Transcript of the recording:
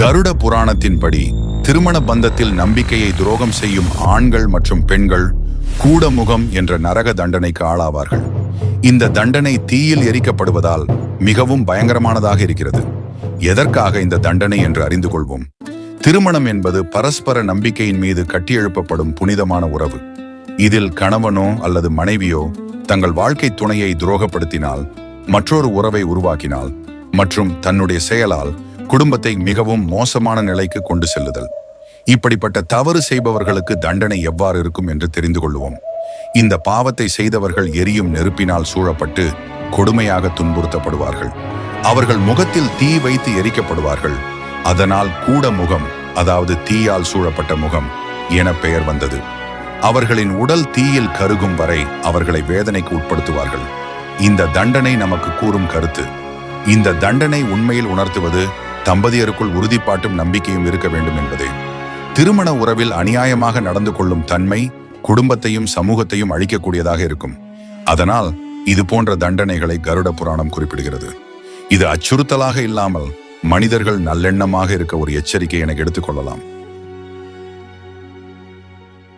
கருட புராணத்தின்படி திருமண பந்தத்தில் நம்பிக்கையை துரோகம் செய்யும் ஆண்கள் மற்றும் பெண்கள் கூடமுகம் என்ற நரக தண்டனைக்கு ஆளாவார்கள். இந்த தண்டனை தீயில் எரிக்கப்படுவதால் மிகவும் பயங்கரமானதாக இருக்கிறது. எதற்காக இந்த தண்டனை என்று அறிந்து கொள்வோம். திருமணம் என்பது பரஸ்பர நம்பிக்கையின் மீது கட்டியெழுப்பப்படும் புனிதமான உறவு. இதில் கணவனோ அல்லது மனைவியோ தங்கள் வாழ்க்கை துணையை துரோகப்படுத்தினால் மற்றொரு உறவை உருவாக்கினால் மற்றும் தன்னுடைய செயலால் குடும்பத்தை மிகவும் மோசமான நிலைக்கு கொண்டு செல்லுதல். இப்படிப்பட்ட தவறு செய்பவர்களுக்கு தண்டனை எவ்வாறு இருக்கும் என்று தெரிந்து கொள்வோம். இந்த பாவத்தை செய்தவர்கள் எரியும் நெருப்பினால் சூழப்பட்டு கொடுமையாக துன்புறுத்தப்படுவார்கள். அவர்கள் முகத்தில் தீ வைத்து எரிக்கப்படுவார்கள். அதனால் கூட முகம் அதாவது தீயால் சூழப்பட்ட முகம் என பெயர் வந்தது. அவர்களின் உடல் தீயில் கருகும் வரை அவர்களை வேதனைக்கு உட்படுத்துவார்கள். இந்த தண்டனை நமக்கு கூறும் கருத்து. இந்த தண்டனை உண்மையில் உணர்த்துவது தம்பதியருக்குள் உறுதிப்பாட்டும் நம்பிக்கையும் இருக்க வேண்டும் என்பதே. திருமண உறவில் அநியாயமாக நடந்து கொள்ளும் தன்மை குடும்பத்தையும் சமூகத்தையும் அழிக்கக்கூடியதாக இருக்கும். அதனால் இது போன்ற தண்டனைகளை கருட புராணம் குறிப்பிடுகிறது. இது அச்சுறுத்தலாக இல்லாமல் மனிதர்கள் நல்லெண்ணமாக இருக்க ஒரு எச்சரிக்கை என எடுத்துக்கொள்ளலாம்